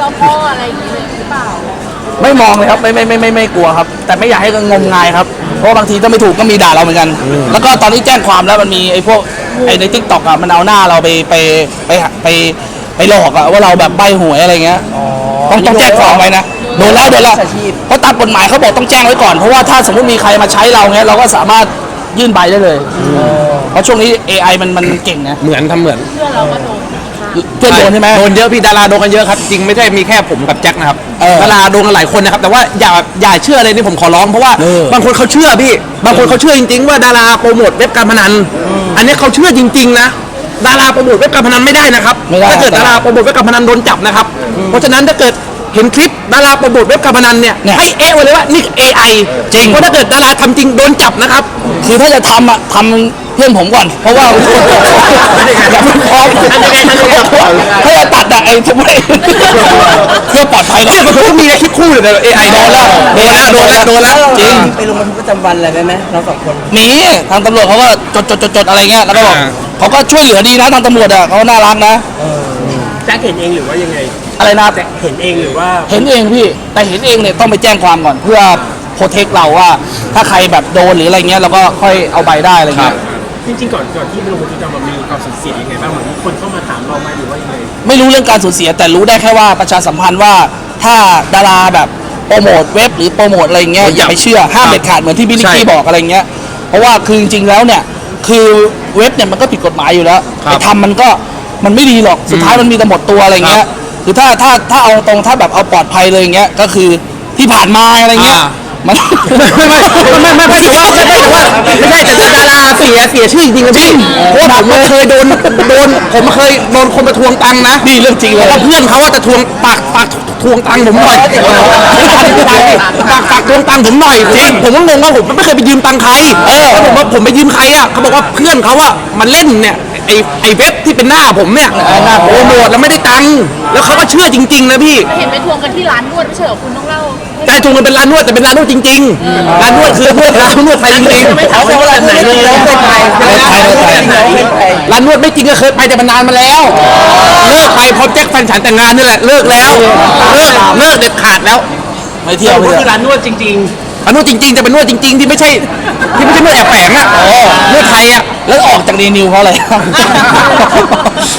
เจ้าพ่ออะไรอย่างเงี้ยหรือเปล่าไม่มองเลยครับไม่ไม่ไม่ไม่ไม่กลัวครับ แต่ไม่อยากให้งมงายครับเพราะว่าบางทีถ้าไม่ถูกก็มีด่าเราเหมือนกัน แล้วก็ตอนนี้แจ้งความแล้วมันมีไอ้พวกไอ้ในทิกตอกอะมันเอาหน้าเราไปไปไปไปไปหลอกอะว่าเราแบบใบหวยอะไรเงี้ยต้องต้องแจ้งความไว้นะโดนแล้วโดนแล้วเพราะตามกฎหมายเขาบอกต้องแจ้งไว้ก่อนเพราะว่าถ้าสมมติมีใครมาใช้เราเงี้ยเราก็สามารถยื่นใบได้เลยเพราะช่วงนี้ AI มันมันเก่งนะเหมือนทำเหมือน เพื่อนเราก็โดน เพื่อนโดนใช่ไหม โดนเยอะพี่ดาราโดนกันเยอะครับ จริงไม่ใช่มีแค่ผมกับแจ็คนะครับเออดาราโดนกันหลายคนนะครับ แต่ว่าอย่าอย่าเชื่อเลยนี่ผมขอร้องเพราะว่าเออบางคนเขาเชื่อพี่ บางคนเขาเชื่อจริง ๆ ว่าดาราโปรโมทเว็บการพนัน อันนี้เขาเชื่อจริง ๆ นะ ดาราโปรโมทเว็บการพนันไม่ได้นะครับ ไม่ได้ถ้าเกิดดาราโปรโมทเว็บการพนันโดนจับนะครับ เพราะฉะนั้นถ้าเกิด เห็นคลิปดาราโปรโมทเว็บการพนันเนี่ยเนี่ย ให้เอะไว้เลยว่านี่ AI จริง เพราะถ้าเกิดดาราทำจริงโดนจับนะครับ คือถ้าจะทำอะทำเพื่อนผมก่อน เพราะว่าอย่าเพิ่งพร้อมถ้าจะตัดอะไอ้ทุกไม่เพื่อปลอดภัยก่อนมันก็มีในคลิปคู่เลยนะ AI โดนแล้วโดนแล้วโดนแล้วโดนแล้วจริง ไปลงบันทึกประจำวันอะไรไหมไหมเราสองคนหนีทางตำรวจเขาก็จดจดจดจดอะไรเงี้ยแล้วก็บอกอ่า เขาก็ช่วยเหลือดีนะทางตำรวจอะเขาน่ารักนะ แจ็คเห็นเองหรือว่ายังไง อะไรนะเห็นเองหรือว่าเห็นเองพี่ แต่เห็นเองเนี่ยต้องไปแจ้งความก่อน เพื่อโปรเทคเราว่า ถ้าใครแบบโดนหรืออะไรเงี้ยเราก็ค่อยเอาใบได้อะไรเงี้ย จริงๆก่อนก่อนที่ไปลงบันทึกประจำวันมีความสูญเสียยังไงบ้างเหมือนมีคนเข้ามาถามเราไหมหรือว่ายังไงไม่รู้เรื่องการสูญเสีย แต่รู้ได้แค่ว่าประชาสัมพันธ์ว่าถ้าดาราแบบโปรโมทเว็บหรือโปรโมทอะไรเงี้ยอย่าไปเชื่อห้ามเด็ดขาดเหมือนที่พี่นิกกี้ใช่บอกอะไรเงี้ยเพราะว่าคือจริงๆแล้วเนี่ยคือเว็บเนี่ยมันก็ผิดกฎหมายอยู่แล้วครับไปทำมันก็มันไม่ดีหรอกสุดท้ายมันมีแต่หมดตัวอะไรเงี้ยคื อถ้าถ้าถ้าเอาตรงถ้าแบบเอาปลอดภัยเลยเงี้ยก็คือที่ผ่านมาอะไรเงี้ยอ่า มันไม่ไม่ไม่ไม่ไม่ไม่แต่ว่าไม่แต่ว่าไม่ใช่แต่ดาราเสียเสียชื่อจริงๆนะพี่เพราะว่าผมเคยโดนโดนผมเคยโดนคนมาทวงตังค์นะนี่เรื่องจริงเพเลยราะว่าเพื่อนเขาว่าจะทวงปากปากทวงตังค์ผมหน่อยปากปากทวงตังค์ผมหน่อยจริงผมก็งงว่าผมไม่เคยไปยืมตังค์ใครเออผมว่าผมไปยืมใครอะเขาบอกว่าเพื่อนเขาอะมันเล่นเนี่ย ไอไอเว็บที่เป็นหน้าผมเนี่ยหน้าโปรโมทแล้วไม่ได้ตังค์แล้วเขาก็เชื่อจริง ๆ นะพี่ เห็นไปทวงกันที่ร้านนวดไม่ใช่เหรอคุณต้องเล่าแต่ทวงมันเป็นร้านนวดแต่เป็นร้านนวดจริงๆร้านนวดคือนวดร้านนวดไทยจริงๆเขาบอกว่าไหนเลยเราเคยไปเคยไปเคยไปร้านนวดไม่จริงก็เคยไปแต่มันนานมาแล้วเลิกไปเพราะแจ็คแฟนฉันแต่งงานนี่แหละเลิกแล้วเลิกเลิกเด็ดขาดแล้วไม่เที่ยวก็ไม่คือเที่ยวร้านนวดจริงร้านนวดจริงๆแต่เป็นนวดจริง ๆ ที่ไม่ใช่ที่ไม่ใช่นวดแอบแฝง ไทยอะแล้วออกจากเดนิวเพราะอะไร